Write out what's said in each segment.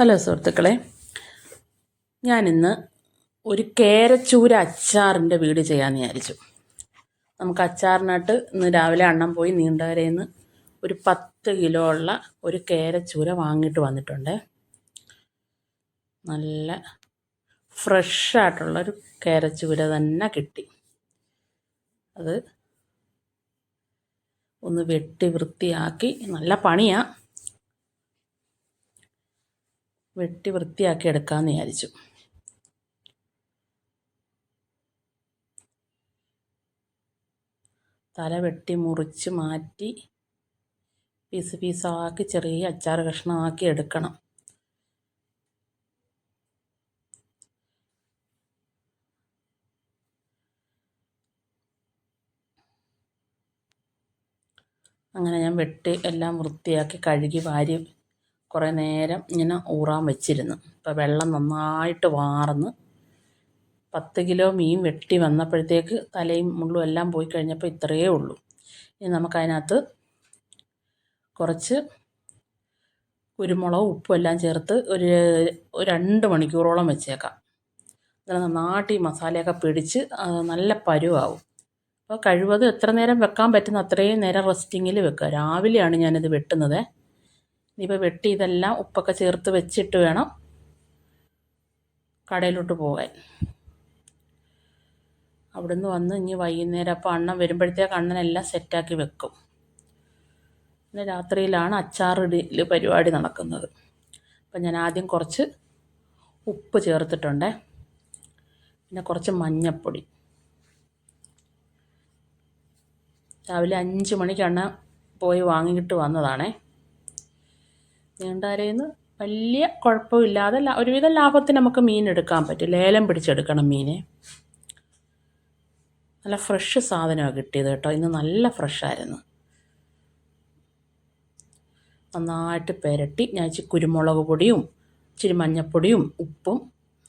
Hello സുഹൃത്തുക്കളെ. ഞാനിന്ന് ഒരു കേരച്ചൂര അച്ചാറിന്റെ വീട് ചെയ്യാമെന്ന് വിചാരിച്ചു. നമുക്ക് അച്ചാറിനായിട്ട് ഇന്ന് രാവിലെ അണ്ണം പോയി നീണ്ടകരയിൽ നിന്ന് ഒരു പത്ത് കിലോ ഉള്ള ഒരു കേരച്ചൂര വാങ്ങിയിട്ട് വന്നിട്ടുണ്ട്. നല്ല ഫ്രഷായിട്ടുള്ളൊരു കേരച്ചൂര തന്നെ കിട്ടി. അത് ഒന്ന് വെട്ടി വൃത്തിയാക്കി. നല്ല പണിയാണ് വെട്ടി വൃത്തിയാക്കി എടുക്കാമെന്ന് വിചാരിച്ചു. തല വെട്ടി മുറിച്ച് മാറ്റി പീസ് പീസാക്കി ചെറിയ അച്ചാർ കഷ്ണമാക്കി എടുക്കണം. അങ്ങനെ ഞാൻ വെട്ടി എല്ലാം വൃത്തിയാക്കി കഴുകി വാരി കുറേ നേരം ഇങ്ങനെ ഊറാൻ വെച്ചിരുന്നു. അപ്പോൾ വെള്ളം നന്നായിട്ട് വാർന്ന് പത്ത് കിലോ മീൻ വെട്ടി വന്നപ്പോഴത്തേക്ക് തലയും മുള്ളും എല്ലാം പോയി കഴിഞ്ഞപ്പോൾ ഇത്രയേ ഉള്ളൂ. ഇനി നമുക്കതിനകത്ത് കുറച്ച് കുരുമുളകും ഉപ്പും എല്ലാം ചേർത്ത് ഒരു രണ്ട് മണിക്കൂറോളം വെച്ചേക്കാം. നല്ല നന്നായിട്ട് ഈ മസാലയൊക്കെ പിടിച്ച് നല്ല പരുവാകും അപ്പോൾ കഴിവതും എത്ര നേരം വെക്കാൻ പറ്റുന്ന അത്രയും നേരം റെസ്റ്റിങ്ങിൽ വെക്കുക. രാവിലെയാണ് ഞാനിത് വെട്ടുന്നത്. ഇനിയിപ്പോൾ വെട്ടി ഇതെല്ലാം ഉപ്പൊക്കെ ചേർത്ത് വെച്ചിട്ട് വേണം കടയിലോട്ട് പോകാൻ. അവിടുന്ന് വന്ന് ഇനി വൈകുന്നേരം അപ്പോൾ അണ്ണൻ വരുമ്പോഴത്തേക്ക് അണ്ണനെല്ലാം സെറ്റാക്കി വെക്കും. പിന്നെ രാത്രിയിലാണ് അച്ചാറിടൽ പരിപാടി നടക്കുന്നത്. അപ്പം ഞാൻ ആദ്യം കുറച്ച് ഉപ്പ് ചേർത്തിട്ടുണ്ട്. പിന്നെ കുറച്ച് മഞ്ഞപ്പൊടി. രാവിലെ അഞ്ച് മണിക്കാണ് പോയി വാങ്ങിയിട്ട് വന്നതാണേ. നീണ്ടകരയിൽ നിന്ന് വലിയ കുഴപ്പമില്ലാതെ ഒരുവിധം ലാഭത്തിന് നമുക്ക് മീൻ എടുക്കാൻ പറ്റും. ലേലം പിടിച്ചെടുക്കണം മീനെ. നല്ല ഫ്രഷ് സാധനമാണ് കിട്ടിയത് കേട്ടോ. ഇന്ന് നല്ല ഫ്രഷായിരുന്നു നന്നായിട്ട് പുരട്ടി ഞാൻ ഇച്ചിരി കുരുമുളക് പൊടിയും ഇച്ചിരി മഞ്ഞൾപ്പൊടിയും ഉപ്പും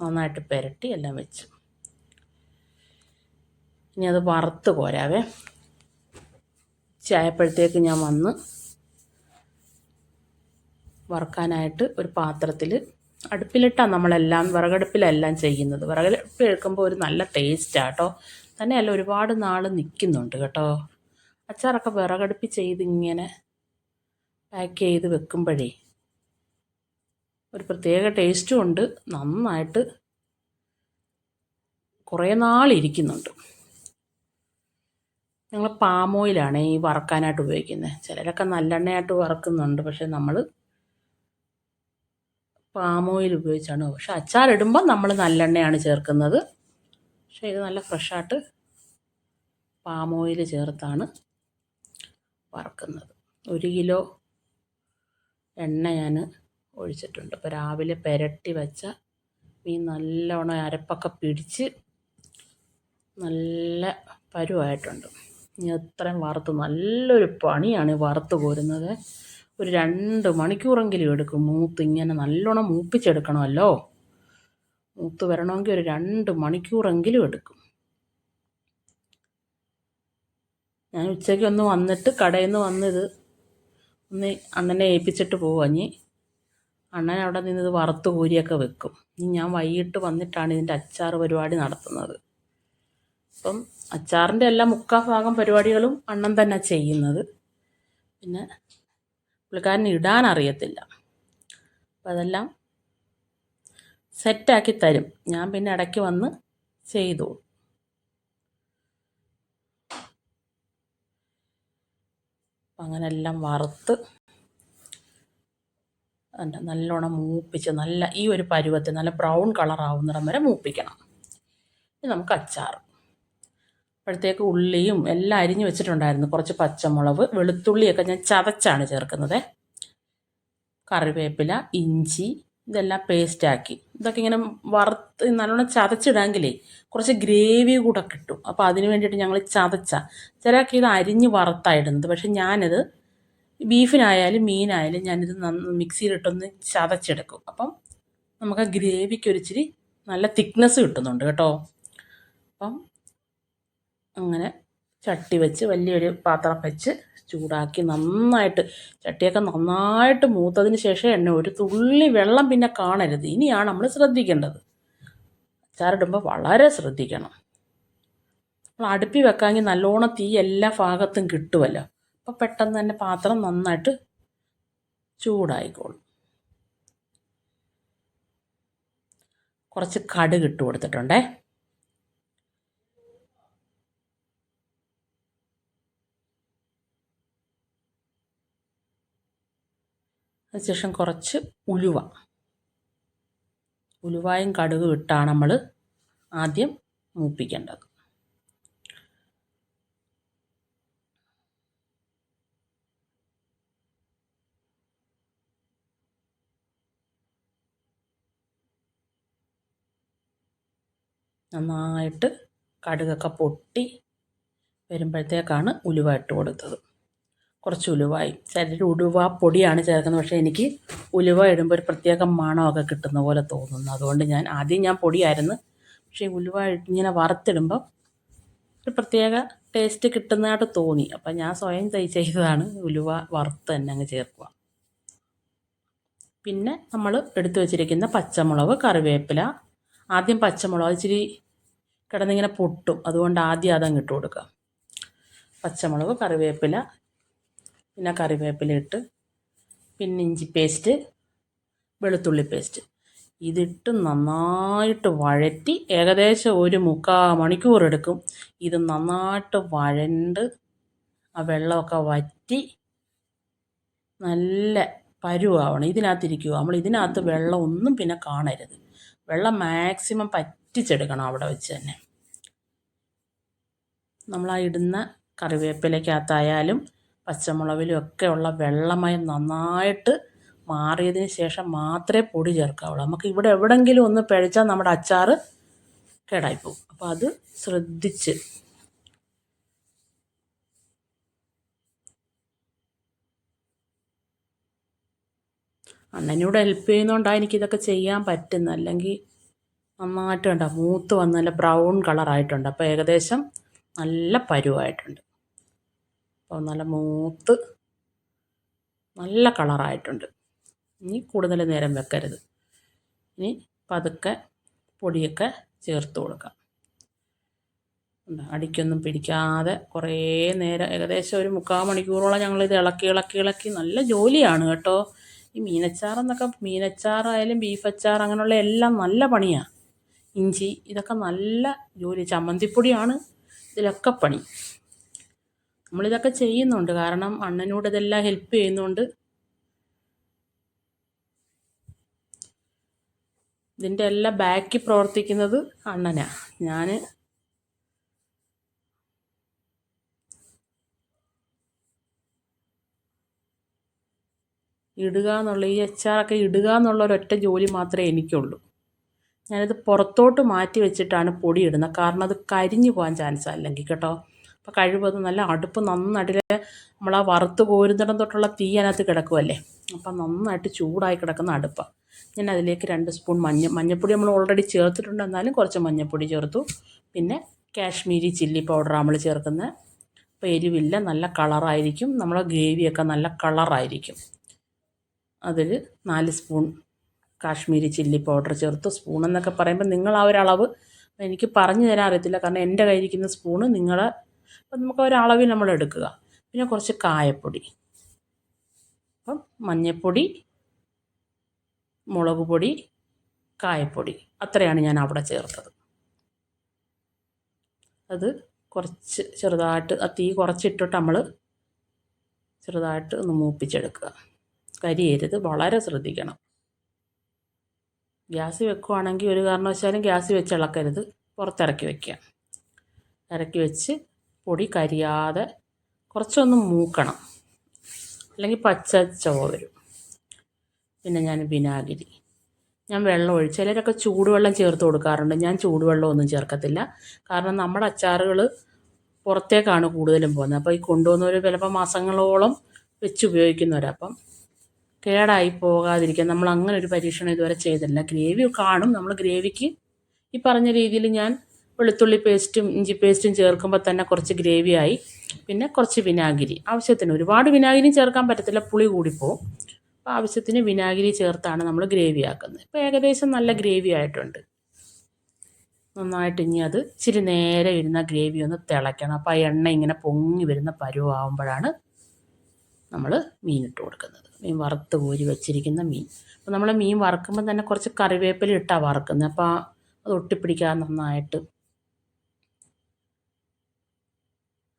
നന്നായിട്ട് പുരട്ടി എല്ലാം വെച്ചു. ഇനി അത് വറുത്ത് പോരാവേ ചായപ്പോഴത്തേക്ക് ഞാൻ വന്ന് വറുക്കാനായിട്ട് ഒരു പാത്രത്തിൽ അടുപ്പിലിട്ടാണ് നമ്മളെല്ലാം വിറകടുപ്പിലെല്ലാം ചെയ്യുന്നത്. വിറകടുപ്പിൽ എടുക്കുമ്പോൾ ഒരു നല്ല ടേസ്റ്റാണ് കേട്ടോ തന്നെയല്ല ഒരുപാട് നാൾ നിൽക്കുന്നുണ്ട് കേട്ടോ. അച്ചാറൊക്കെ വിറകടുപ്പ് ചെയ്ത് ഇങ്ങനെ പാക്ക് ചെയ്ത് വെക്കുമ്പോഴേ ഒരു പ്രത്യേക ടേസ്റ്റും ഉണ്ട്. നന്നായിട്ട് കുറേ നാളിരിക്കുന്നുണ്ട് ഞങ്ങൾ പാം ഓയിലാണ് ഈ വറക്കാനായിട്ട് ഉപയോഗിക്കുന്നത് ചിലരൊക്കെ നല്ലെണ്ണയായിട്ട് വറക്കുന്നുണ്ട് പക്ഷെ നമ്മൾ പാം ഓയിൽ ഉപയോഗിച്ചാണ്? പക്ഷെ അച്ചാറിടുമ്പോൾ നമ്മൾ നല്ലെണ്ണയാണ് ചേർക്കുന്നത്. പക്ഷെ ഇത് നല്ല ഫ്രഷായിട്ട് പാം ഓയിൽ ചേർത്താണ് വറക്കുന്നത്. ഒരു കിലോ എണ്ണ ഞാൻ ഒഴിച്ചിട്ടുണ്ട്. അപ്പോൾ രാവിലെ പുരട്ടി വെച്ച മീൻ നല്ലോണം അരപ്പൊക്കെ പിടിച്ച് നല്ല പരുവായിട്ടുണ്ട്. ഇനി അത്രയും വറുത്ത് നല്ലൊരു പണിയാണ് വറുത്ത് കോരുന്നത്. ഒരു രണ്ട് മണിക്കൂറെങ്കിലും എടുക്കും. മൂത്ത് ഇങ്ങനെ നല്ലോണം മൂപ്പിച്ചെടുക്കണമല്ലോ. മൂത്ത് വരണമെങ്കിൽ ഒരു രണ്ട് മണിക്കൂറെങ്കിലും എടുക്കും. ഞാൻ ഉച്ചയ്ക്ക് ഒന്ന് വന്നിട്ട് കടയിൽ നിന്ന് വന്നിത് ഒന്ന് അണ്ണനെ ഏൽപ്പിച്ചിട്ട് പോവാ. ഇനി അണ്ണൻ അവിടെ നിന്ന് ഇത് വറുത്ത് കോരിയൊക്കെ വെക്കും. ഇനി ഞാൻ വൈകിട്ട് വന്നിട്ടാണ് ഇതിന്റെ അച്ചാർ പരിപാടി നടത്തുന്നത്. അപ്പം അച്ചാറിന്റെ എല്ലാ മുക്കാൽ ഭാഗം പരിപാടികളും അണ്ണൻ തന്നെ ചെയ്യുന്നത്. പിന്നെ പുള്ളിക്കാരന് ഇടാൻ അറിയത്തില്ല അപ്പം അതെല്ലാം സെറ്റാക്കി തരും. ഞാൻ പിന്നെ ഇടയ്ക്ക് വന്ന് ചെയ്തു. അങ്ങനെ എല്ലാം വറുത്ത് നല്ലോണം മൂപ്പിച്ച് നല്ല ഈ ഒരു പരുവത്തിൽ നല്ല ബ്രൗൺ കളറാവുന്നിടം വരെ മൂപ്പിക്കണം. ഇനി നമുക്ക് അച്ചാർ അപ്പോഴത്തേക്ക് ഉള്ളിയും എല്ലാം അരിഞ്ഞ് വെച്ചിട്ടുണ്ടായിരുന്നു. കുറച്ച് പച്ചമുളക് വെളുത്തുള്ളിയൊക്കെ ഞാൻ ചതച്ചാണ് ചേർക്കുന്നത്. കറിവേപ്പില ഇഞ്ചി ഇതെല്ലാം പേസ്റ്റാക്കി ഇതൊക്കെ ഇങ്ങനെ വറുത്ത് നല്ലോണം ചതച്ചിടാമെങ്കിലേ കുറച്ച് ഗ്രേവി കൂടെ കിട്ടും. അപ്പോൾ അതിന് വേണ്ടിയിട്ട് ഞങ്ങൾ ചതച്ച. ചിലർക്ക് ഇത് അരിഞ്ഞ് വറുത്തായിടുന്നത്. പക്ഷെ ഞാനിത് ബീഫിനായാലും മീനായാലും ഞാനിത് നന്ന് മിക്സിയിലിട്ടൊന്ന് ചതച്ചെടുക്കും. അപ്പം നമുക്ക് ഗ്രേവിക്ക് ഒരിച്ചിരി നല്ല തിക്നെസ് കിട്ടുന്നുണ്ട് കേട്ടോ. അപ്പം അങ്ങനെ ചട്ടി വെച്ച് വലിയൊരു പാത്രം വെച്ച് ചൂടാക്കി നന്നായിട്ട് ചട്ടിയൊക്കെ നന്നായിട്ട് മൂത്തതിന് ശേഷം എണ്ണ ഒരു തുള്ളി വെള്ളം പിന്നെ കാണരുത്. ഇനിയാണ് നമ്മൾ ശ്രദ്ധിക്കേണ്ടത്. അച്ചാറിടുമ്പോൾ വളരെ ശ്രദ്ധിക്കണം. നമ്മൾ അടുപ്പി വെക്കാമെങ്കിൽ നല്ലോണം തീ എല്ലാ ഭാഗത്തും കിട്ടുമല്ലോ അപ്പോൾ പെട്ടെന്ന് തന്നെ പാത്രം നന്നായിട്ട് ചൂടായിക്കോളും. കുറച്ച് കടുക് ഇട്ട് കൊടുത്തിട്ടുണ്ടേ. അതിനുശേഷം കുറച്ച് ഉലുവ. ഉലുവായും കടുകും ഇട്ടാണ് നമ്മൾ ആദ്യം മൂപ്പിക്കേണ്ടത്. നന്നായിട്ട് കടുകൊക്കെ പൊട്ടി വരുമ്പോഴത്തേക്കാണ് ഉലുവ ഇട്ട് കൊടുത്തത്. കുറച്ച് ഉലുവായി ചിലർ ഉലുവ പൊടിയാണ് ചേർക്കുന്നത്. പക്ഷേ എനിക്ക് ഉലുവ ഇടുമ്പോൾ ഒരു പ്രത്യേക മണമൊക്കെ കിട്ടുന്ന പോലെ തോന്നുന്നു. അതുകൊണ്ട് ഞാൻ ആദ്യം ഞാൻ പൊടിയായിരുന്നു. പക്ഷേ ഉലുവ ഇങ്ങനെ വറുത്തിടുമ്പോൾ ഒരു പ്രത്യേക ടേസ്റ്റ് കിട്ടുന്നതായിട്ട് തോന്നി. അപ്പം ഞാൻ സ്വയം ചെയ്തതാണ് ഉലുവ വറുത്ത് തന്നെ അങ്ങ് ചേർക്കുക. പിന്നെ നമ്മൾ എടുത്തു വച്ചിരിക്കുന്ന പച്ചമുളക് കറിവേപ്പില. ആദ്യം പച്ചമുളക് ഇച്ചിരി കിടന്നിങ്ങനെ പൊട്ടും. അതുകൊണ്ട് ആദ്യം അതങ്ങ് ഇട്ട് കൊടുക്കുക. പച്ചമുളക് കറിവേപ്പില പിന്നെ കറിവേപ്പില ഇട്ട് പിന്നെ ഇഞ്ചി പേസ്റ്റ് വെളുത്തുള്ളി പേസ്റ്റ്. ഇതിട്ട് നന്നായിട്ട് വഴറ്റി ഏകദേശം ഒരു മുക്കാൽ മണിക്കൂർ എടുക്കും. ഇത് നന്നായിട്ട് വഴണ്ട് ആ വെള്ളമൊക്കെ വറ്റി നല്ല പരുവാവണം. ഇതിനകത്തിരിക്കുക നമ്മൾ ഇതിനകത്ത് വെള്ളം ഒന്നും പിന്നെ കാണരുത്. വെള്ളം മാക്സിമം പറ്റിച്ചെടുക്കണം അവിടെ വെച്ച് തന്നെ. നമ്മൾ ആ ഇടുന്ന കറിവേപ്പിലക്കകത്തായാലും പച്ചമുളകിലും ഒക്കെ ഉള്ള വെള്ളമയം നന്നായിട്ട് മാറിയതിന് ശേഷം മാത്രമേ പൊടി ചേർക്കാവുള്ളൂ. നമുക്ക് ഇവിടെ എവിടെങ്കിലും ഒന്ന് പിഴച്ചാൽ നമ്മുടെ അച്ചാർ കേടായിപ്പോവും. അപ്പോൾ അത് ശ്രദ്ധിച്ച്. അണ്ണനോട് ഹെൽപ്പ് ചെയ്യുന്നതുകൊണ്ടാണ് എനിക്കിതൊക്കെ ചെയ്യാൻ പറ്റുന്നത്. അല്ലെങ്കിൽ നന്നായിട്ടുണ്ട് മൂത്ത് വന്ന് നല്ല ബ്രൗൺ കളറായിട്ടുണ്ട് അപ്പോൾ ഏകദേശം നല്ല പരുവായിട്ടുണ്ട്. അപ്പോൾ നല്ല മൂത്ത് നല്ല കളറായിട്ടുണ്ട്. ഇനി കൂടുതൽ നേരം വെക്കരുത്. ഇനി പതുക്കെ പൊടിയൊക്കെ ചേർത്ത് കൊടുക്കാം. അടിക്കൊന്നും പിടിക്കാതെ കുറേ നേരം ഏകദേശം ഒരു മുക്കാൽ മണിക്കൂറോളം ഞങ്ങളിത് ഇളക്കി ഇളക്കി ഇളക്കി നല്ല ജോലിയാണ് കേട്ടോ. ഈ മീനച്ചാറെന്നൊക്കെ മീനച്ചാറായാലും ബീഫ് അച്ചാർ അങ്ങനെയുള്ള എല്ലാം നല്ല പണിയാണ് ഇഞ്ചി ഇതൊക്കെ നല്ല ജോലി ചമ്മന്തിപ്പൊടിയാണ് ഇതിലൊക്കെ പണി. നമ്മളിതൊക്കെ ചെയ്യുന്നുണ്ട്. കാരണം അണ്ണനോട് ഇതെല്ലാം ഹെൽപ്പ് ചെയ്യുന്നുണ്ട്. ഇതിന്റെ എല്ലാം ബാക്കി പ്രവർത്തിക്കുന്നത് അണ്ണനാ. ഞാൻ ഇടുക എന്നുള്ള ഈ അച്ചാറൊക്കെ ഇടുക എന്നുള്ള ഒരൊറ്റ ജോലി മാത്രമേ എനിക്കുള്ളൂ. ഞാനിത് പുറത്തോട്ട് മാറ്റി വെച്ചിട്ടാണ് പൊടി ഇടുന്നത്. കാരണം അത് കരിഞ്ഞു പോകാൻ ചാൻസ് അല്ലെങ്കിൽ കേട്ടോ അപ്പോൾ കഴിവതും നല്ല അടുപ്പ് നന്നായിട്ട് നമ്മൾ ആ വറുത്ത് കോരുന്നിടം തൊട്ടുള്ള തീ അതിനകത്ത് കിടക്കുമല്ലേ അപ്പം നന്നായിട്ട് ചൂടായി കിടക്കുന്ന അടുപ്പാണ് ഞാൻ അതിലേക്ക് രണ്ട് സ്പൂൺ മഞ്ഞ മഞ്ഞൾപ്പൊടി നമ്മൾ ഓൾറെഡി ചേർത്തിട്ടുണ്ട്. എന്നാലും കുറച്ച് മഞ്ഞൾപ്പൊടി ചേർത്തു. പിന്നെ കാശ്മീരി ചില്ലി പൗഡർ നമ്മൾ ചേർക്കുന്നത് അപ്പോൾ എരിവില്ല നല്ല കളറായിരിക്കും നമ്മളെ ഗ്രേവിയൊക്കെ നല്ല കളറായിരിക്കും അതിൽ നാല് സ്പൂൺ കാശ്മീരി ചില്ലി പൗഡർ ചേർത്ത്. സ്പൂൺ എന്നൊക്കെ പറയുമ്പോൾ നിങ്ങൾ ആ ഒരു അളവ് എനിക്ക് പറഞ്ഞു തരാൻ അറിയത്തില്ല. കാരണം എന്റെ കയ്യിരിക്കുന്ന സ്പൂണ് നിങ്ങളെ അപ്പം നമുക്ക് ഒരളവിൽ നമ്മൾ എടുക്കുക. പിന്നെ കുറച്ച് കായപ്പൊടി. അപ്പം മഞ്ഞൾപ്പൊടി മുളക് പൊടി കായപ്പൊടി. അത്രയാണ് ഞാൻ അവിടെ ചേർത്തത്. അത് കുറച്ച് ചെറുതായിട്ട് ആ തീ കുറച്ചിട്ടിട്ട് നമ്മൾ ചെറുതായിട്ട് ഒന്ന് മൂപ്പിച്ചെടുക്കുക. കരിയരുത് വളരെ ശ്രദ്ധിക്കണം. ഗ്യാസ് വെക്കുവാണെങ്കിൽ ഒരു കാരണവശാലും ഗ്യാസ് വെച്ച് ഇളക്കരുത്. പുറത്തിറക്കി വയ്ക്കുക ഇറക്കി വെച്ച് പൊടി കരിയാതെ കുറച്ചൊന്ന് മൂക്കണം. അല്ലെങ്കിൽ പച്ച ചുവ വരും. പിന്നെ ഞാൻ വിനാഗിരി. ഞാൻ വെള്ളം ഒഴിച്ച് ചിലരൊക്കെ ചൂടുവെള്ളം ചേർത്ത് കൊടുക്കാറുണ്ട്. ഞാൻ ചൂടുവെള്ളമൊന്നും ചേർക്കത്തില്ല. കാരണം നമ്മുടെ അച്ചാറുകൾ പുറത്തേക്കാണ് കൂടുതലും പോകുന്നത്. അപ്പോൾ ഈ കൊണ്ടുവന്നവർ ചിലപ്പോൾ മാസങ്ങളോളം വെച്ച് ഉപയോഗിക്കുന്നവരപ്പം കേടായി പോകാതിരിക്കാൻ നമ്മൾ അങ്ങനെ ഒരു പരീക്ഷണം ഇതുവരെ ചെയ്തില്ല ഗ്രേവി കാണും. നമ്മൾ ഗ്രേവിക്ക് ഈ പറഞ്ഞ രീതിയിൽ ഞാൻ വെളുത്തുള്ളി പേസ്റ്റും ഇഞ്ചി പേസ്റ്റും ചേർക്കുമ്പോൾ തന്നെ കുറച്ച് ഗ്രേവിയായി പിന്നെ കുറച്ച് വിനാഗിരി. ആവശ്യത്തിന് ഒരുപാട് വിനാഗിരി ചേർക്കാൻ പറ്റത്തില്ല പുളി കൂടിപ്പോവും. അപ്പോൾ ആവശ്യത്തിന് വിനാഗിരി ചേർത്താണ് നമ്മൾ ഗ്രേവി ആക്കുന്നത്. ഇപ്പോൾ ഏകദേശം നല്ല ഗ്രേവി ആയിട്ടുണ്ട്. നന്നായിട്ട് ഇനി അത് ഇച്ചിരി നേരെ ഇരുന്ന ഗ്രേവി ഒന്ന് തിളയ്ക്കണം. അപ്പോൾ ആ എണ്ണ ഇങ്ങനെ പൊങ്ങി വരുന്ന പരുവാകുമ്പോഴാണ് നമ്മൾ മീൻ ഇട്ട് കൊടുക്കുന്നത്. മീൻ വറുത്ത് കോരി വെച്ചിരിക്കുന്ന മീൻ. അപ്പോൾ നമ്മൾ മീൻ വറുക്കുമ്പോൾ തന്നെ കുറച്ച് കറിവേപ്പില ഇട്ടാണ് വറുക്കുന്നത്. അപ്പോൾ അത് ഒട്ടിപ്പിടിക്കാതെ നന്നായിട്ട്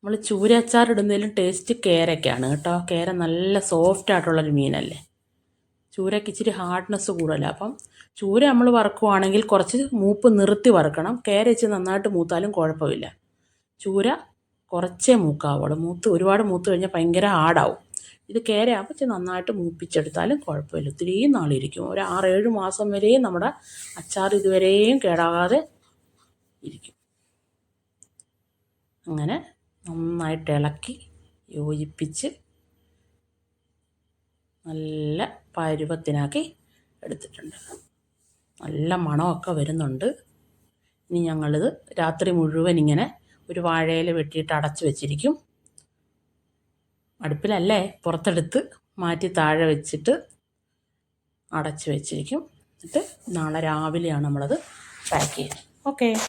നമ്മൾ ചൂര അച്ചാർ ഇടുന്നതിലും ടേസ്റ്റ് കേരയ്ക്കാണ് കേട്ടോ. കേര നല്ല സോഫ്റ്റ് ആയിട്ടുള്ളൊരു മീനല്ലേ. ചൂരയ്ക്ക് ഇച്ചിരി ഹാർഡ്നെസ് കൂടുതലാണ് അപ്പം ചൂര നമ്മൾ വറക്കുവാണെങ്കിൽ കുറച്ച് മൂപ്പ് നിർത്തി വറുക്കണം. കേര ഇച്ചിരി നന്നായിട്ട് മൂത്താലും കുഴപ്പമില്ല. ചൂര കുറച്ചേ മൂക്കാവുള്ളൂ. മൂത്ത് ഒരുപാട് മൂത്ത് കഴിഞ്ഞാൽ ഭയങ്കര ഹാർഡാവും ഇത് കേരയാകുമ്പോൾ ഇച്ചിരി നന്നായിട്ട് മൂപ്പിച്ചെടുത്താലും കുഴപ്പമില്ല. ഒത്തിരിയും നാളിരിക്കും ഒരു ആറേഴ് മാസം വരെയും നമ്മുടെ അച്ചാർ ഇതുവരെയും കേടാകാതെ ഇരിക്കും. അങ്ങനെ നന്നായിട്ട് ഇളക്കി യോജിപ്പിച്ച് നല്ല പരുവത്തിനാക്കി എടുത്തിട്ടുണ്ട്. നല്ല മണമൊക്കെ വരുന്നുണ്ട്. ഇനി ഞങ്ങളിത് രാത്രി മുഴുവൻ ഇങ്ങനെ ഒരു വാഴയില വെട്ടിയിട്ട് അടച്ചു വെച്ചിരിക്കും. അടുപ്പിലല്ലേ? പുറത്തെടുത്ത് മാറ്റി താഴെ വെച്ചിട്ട് അടച്ചു വെച്ചിരിക്കും. എന്നിട്ട് നാളെ രാവിലെയാണ് നമ്മളത് പാക്ക് ചെയ്യുന്നത്. ഓക്കേ.